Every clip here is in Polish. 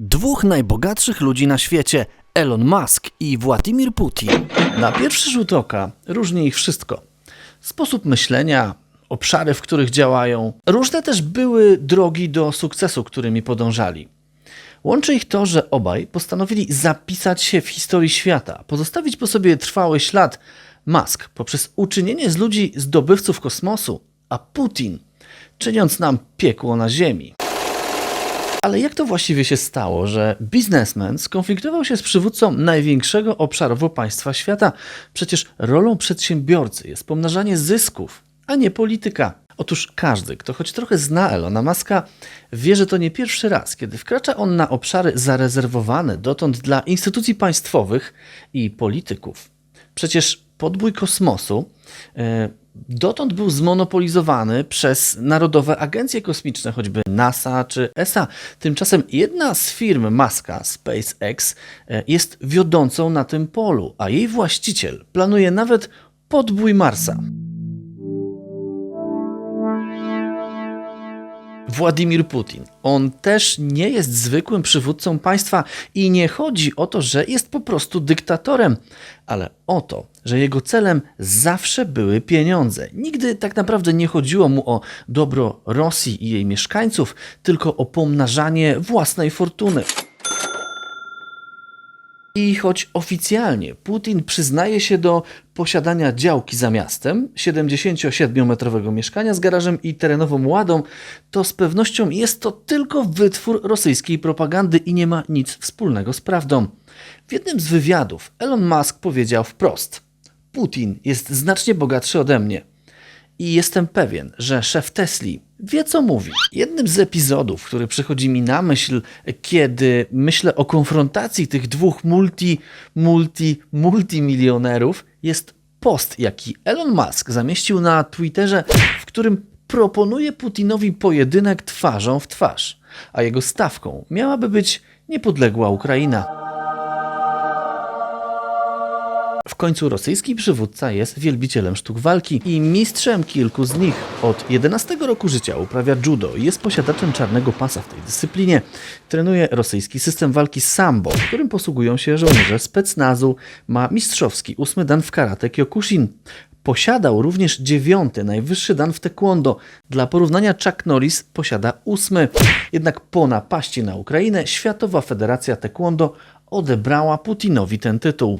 Dwóch najbogatszych ludzi na świecie, Elon Musk i Władimir Putin. Na pierwszy rzut oka różni ich wszystko. Sposób myślenia, obszary, w których działają. Różne też były drogi do sukcesu, którymi podążali. Łączy ich to, że obaj postanowili zapisać się w historii świata, pozostawić po sobie trwały ślad. Musk poprzez uczynienie z ludzi zdobywców kosmosu, a Putin czyniąc nam piekło na ziemi. Ale jak to właściwie się stało, że biznesmen skonfliktował się z przywódcą największego obszarowo państwa świata? Przecież rolą przedsiębiorcy jest pomnażanie zysków, a nie polityka. Otóż każdy, kto choć trochę zna Elona Muska, wie, że to nie pierwszy raz, kiedy wkracza on na obszary zarezerwowane dotąd dla instytucji państwowych i polityków. Przecież podbój kosmosu e, dotąd był zmonopolizowany przez narodowe agencje kosmiczne, choćby NASA czy ESA. Tymczasem jedna z firm Muska, SpaceX, e, jest wiodącą na tym polu, a jej właściciel planuje nawet podbój Marsa. Władimir Putin. On też nie jest zwykłym przywódcą państwa i nie chodzi o to, że jest po prostu dyktatorem, ale o to, że jego celem zawsze były pieniądze. Nigdy tak naprawdę nie chodziło mu o dobro Rosji i jej mieszkańców, tylko o pomnażanie własnej fortuny. I choć oficjalnie Putin przyznaje się do posiadania działki za miastem, 77-metrowego mieszkania z garażem i terenową ładą, to z pewnością jest to tylko wytwór rosyjskiej propagandy i nie ma nic wspólnego z prawdą. W jednym z wywiadów Elon Musk powiedział wprost: Putin jest znacznie bogatszy ode mnie. I jestem pewien, że szef Tesli wie, co mówi. Jednym z epizodów, który przychodzi mi na myśl, kiedy myślę o konfrontacji tych dwóch multi, multi, multimilionerów, jest post, jaki Elon Musk zamieścił na Twitterze, w którym proponuje Putinowi pojedynek twarzą w twarz, a jego stawką miałaby być niepodległa Ukraina. Końcu rosyjski przywódca jest wielbicielem sztuk walki i mistrzem kilku z nich. Od 11 roku życia uprawia judo i jest posiadaczem czarnego pasa w tej dyscyplinie. Trenuje rosyjski system walki sambo, którym posługują się żołnierze specnazu. Ma mistrzowski ósmy dan w karate Kyokushin. Posiadał również dziewiąty, najwyższy dan w taekwondo. Dla porównania Chuck Norris posiada ósmy. Jednak po napaści na Ukrainę Światowa Federacja Taekwondo odebrała Putinowi ten tytuł.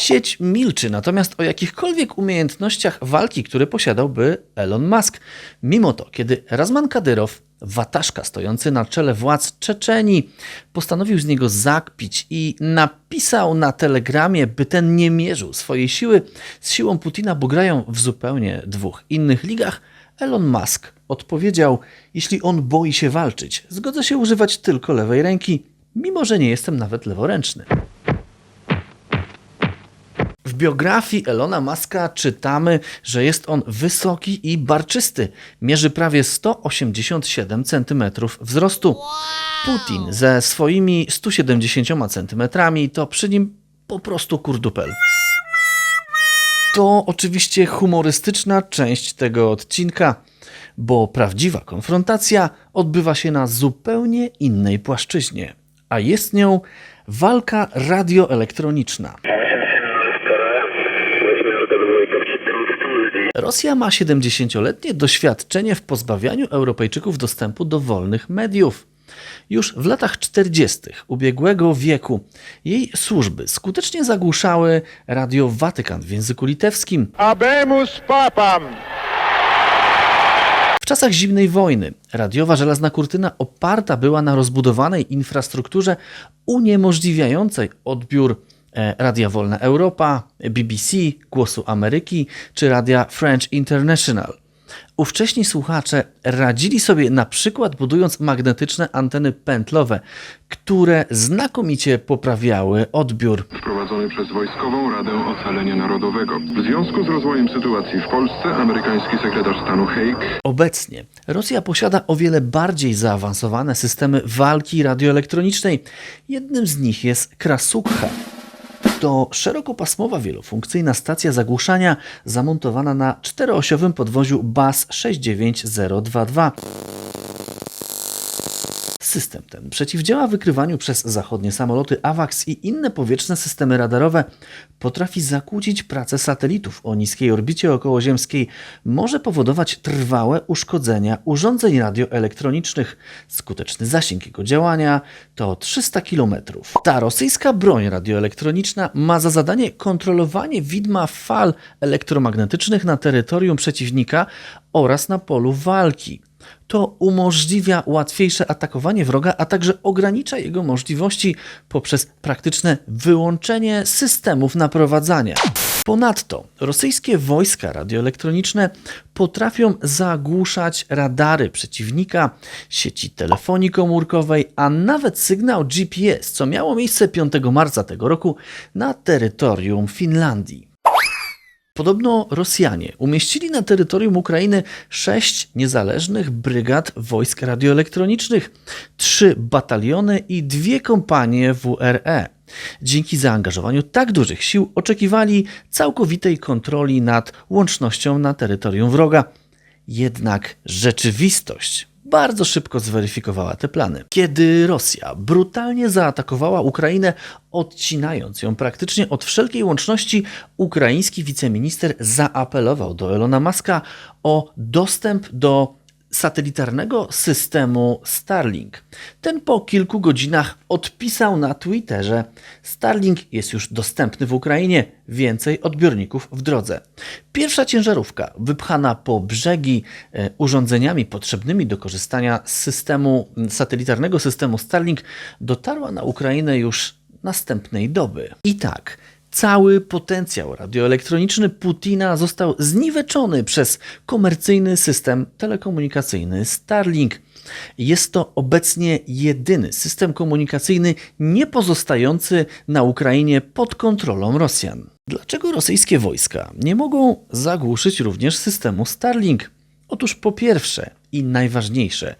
Sieć milczy natomiast o jakichkolwiek umiejętnościach walki, które posiadałby Elon Musk. Mimo to, kiedy Razman Kadyrow, wataszka stojący na czele władz Czeczenii, postanowił z niego zakpić i napisał na telegramie, by ten nie mierzył swojej siły z siłą Putina, bo grają w zupełnie dwóch innych ligach, Elon Musk odpowiedział: Jeśli on boi się walczyć, zgodzę się używać tylko lewej ręki, mimo że nie jestem nawet leworęczny. W biografii Elona Muska czytamy, że jest on wysoki i barczysty. Mierzy prawie 187 cm wzrostu. Putin ze swoimi 170 cm to przy nim po prostu kurdupel. To oczywiście humorystyczna część tego odcinka, bo prawdziwa konfrontacja odbywa się na zupełnie innej płaszczyźnie, a jest nią walka radioelektroniczna. Rosja ma 70-letnie doświadczenie w pozbawianiu Europejczyków dostępu do wolnych mediów. Już w latach 40. ubiegłego wieku jej służby skutecznie zagłuszały radio Watykan w języku litewskim. Abemus papam! W czasach zimnej wojny radiowa żelazna kurtyna oparta była na rozbudowanej infrastrukturze uniemożliwiającej odbiór Radia Wolna Europa, BBC, Głosu Ameryki czy Radia French International. Ówcześni słuchacze radzili sobie na przykład budując magnetyczne anteny pętlowe, które znakomicie poprawiały odbiór. wprowadzony przez Wojskową Radę Ocalenia Narodowego. W związku z rozwojem sytuacji w Polsce amerykański sekretarz stanu Haig Obecnie Rosja posiada o wiele bardziej zaawansowane systemy walki radioelektronicznej. Jednym z nich jest Krasukha. To szerokopasmowa wielofunkcyjna stacja zagłuszania zamontowana na czteroosiowym podwoziu BAS 69022. System ten przeciwdziała wykrywaniu przez zachodnie samoloty AWACS i inne powietrzne systemy radarowe, potrafi zakłócić pracę satelitów o niskiej orbicie okołoziemskiej, może powodować trwałe uszkodzenia urządzeń radioelektronicznych. Skuteczny zasięg jego działania to 300 km. Ta rosyjska broń radioelektroniczna ma za zadanie kontrolowanie widma fal elektromagnetycznych na terytorium przeciwnika oraz na polu walki. To umożliwia łatwiejsze atakowanie wroga, a także ogranicza jego możliwości poprzez praktyczne wyłączenie systemów naprowadzania. Ponadto rosyjskie wojska radioelektroniczne potrafią zagłuszać radary przeciwnika, sieci telefonii komórkowej, a nawet sygnał GPS, co miało miejsce 5 marca tego roku na terytorium Finlandii. Podobno Rosjanie umieścili na terytorium Ukrainy sześć niezależnych brygad wojsk radioelektronicznych, trzy bataliony i dwie kompanie WRE. Dzięki zaangażowaniu tak dużych sił oczekiwali całkowitej kontroli nad łącznością na terytorium wroga. Jednak rzeczywistość bardzo szybko zweryfikowała te plany. Kiedy Rosja brutalnie zaatakowała Ukrainę, odcinając ją praktycznie od wszelkiej łączności, ukraiński wiceminister zaapelował do Elona Muska o dostęp do satelitarnego systemu Starlink. Ten po kilku godzinach odpisał na Twitterze: Starlink jest już dostępny w Ukrainie, więcej odbiorników w drodze. Pierwsza ciężarówka, wypchana po brzegi e, urządzeniami potrzebnymi do korzystania z systemu satelitarnego systemu Starlink, dotarła na Ukrainę już następnej doby. I tak. Cały potencjał radioelektroniczny Putina został zniweczony przez komercyjny system telekomunikacyjny Starlink. Jest to obecnie jedyny system komunikacyjny nie pozostający na Ukrainie pod kontrolą Rosjan. Dlaczego rosyjskie wojska nie mogą zagłuszyć również systemu Starlink? Otóż po pierwsze i najważniejsze,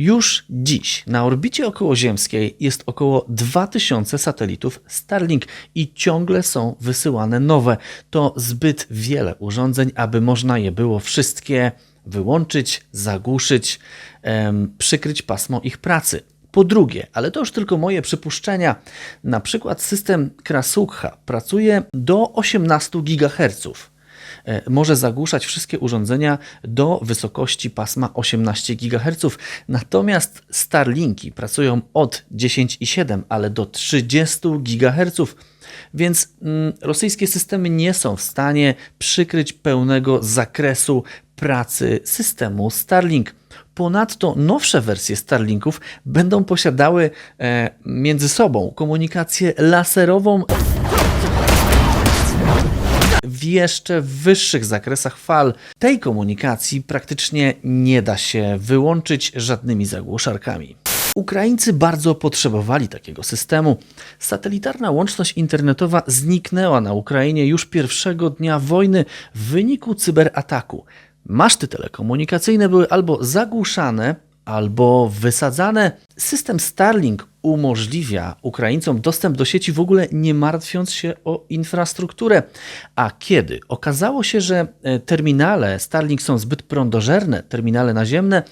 już dziś na orbicie okołoziemskiej jest około 2000 satelitów Starlink i ciągle są wysyłane nowe. To zbyt wiele urządzeń, aby można je było wszystkie wyłączyć, zagłuszyć, em, przykryć pasmo ich pracy. Po drugie, ale to już tylko moje przypuszczenia, na przykład system Krasukha pracuje do 18 GHz może zagłuszać wszystkie urządzenia do wysokości pasma 18 GHz. Natomiast Starlinki pracują od 10,7, ale do 30 GHz. Więc mm, rosyjskie systemy nie są w stanie przykryć pełnego zakresu pracy systemu Starlink. Ponadto nowsze wersje Starlinków będą posiadały e, między sobą komunikację laserową w jeszcze wyższych zakresach fal. Tej komunikacji praktycznie nie da się wyłączyć żadnymi zagłuszarkami. Ukraińcy bardzo potrzebowali takiego systemu. Satelitarna łączność internetowa zniknęła na Ukrainie już pierwszego dnia wojny w wyniku cyberataku. Maszty telekomunikacyjne były albo zagłuszane, albo wysadzane. System Starlink umożliwia Ukraińcom dostęp do sieci w ogóle nie martwiąc się o infrastrukturę. A kiedy okazało się, że e, terminale Starlink są zbyt prądożerne, terminale naziemne,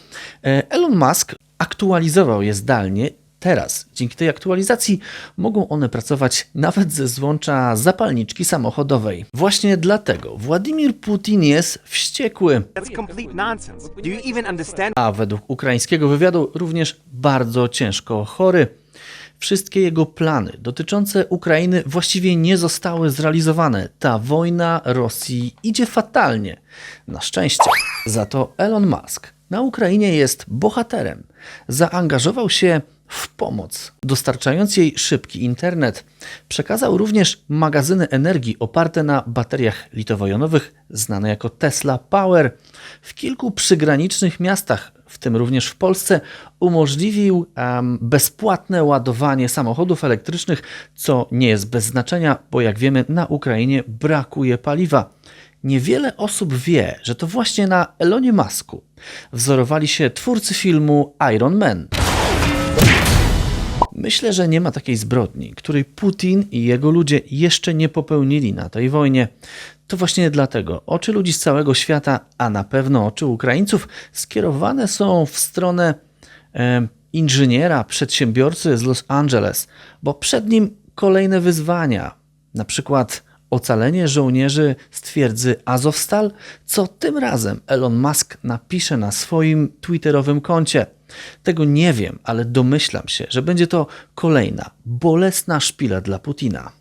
e, Elon Musk aktualizował je zdalnie. Teraz, dzięki tej aktualizacji, mogą one pracować nawet ze złącza zapalniczki samochodowej. Właśnie dlatego Władimir Putin jest wściekły, a według ukraińskiego wywiadu również bardzo ciężko chory. Wszystkie jego plany dotyczące Ukrainy właściwie nie zostały zrealizowane. Ta wojna Rosji idzie fatalnie. Na szczęście. Za to Elon Musk na Ukrainie jest bohaterem. Zaangażował się w pomoc, dostarczając jej szybki internet. Przekazał również magazyny energii oparte na bateriach litowo-jonowych, znane jako Tesla Power. W kilku przygranicznych miastach, w tym również w Polsce, umożliwił bezpłatne ładowanie samochodów elektrycznych, co nie jest bez znaczenia, bo jak wiemy, na Ukrainie brakuje paliwa. Niewiele osób wie, że to właśnie na Elonie Masku wzorowali się twórcy filmu Iron Man. Myślę, że nie ma takiej zbrodni, której Putin i jego ludzie jeszcze nie popełnili na tej wojnie. To właśnie dlatego oczy ludzi z całego świata, a na pewno oczy Ukraińców, skierowane są w stronę e, inżyniera, przedsiębiorcy z Los Angeles, bo przed nim kolejne wyzwania, na przykład ocalenie żołnierzy z twierdzy Azovstal, co tym razem Elon Musk napisze na swoim twitterowym koncie. Tego nie wiem, ale domyślam się, że będzie to kolejna bolesna szpila dla Putina.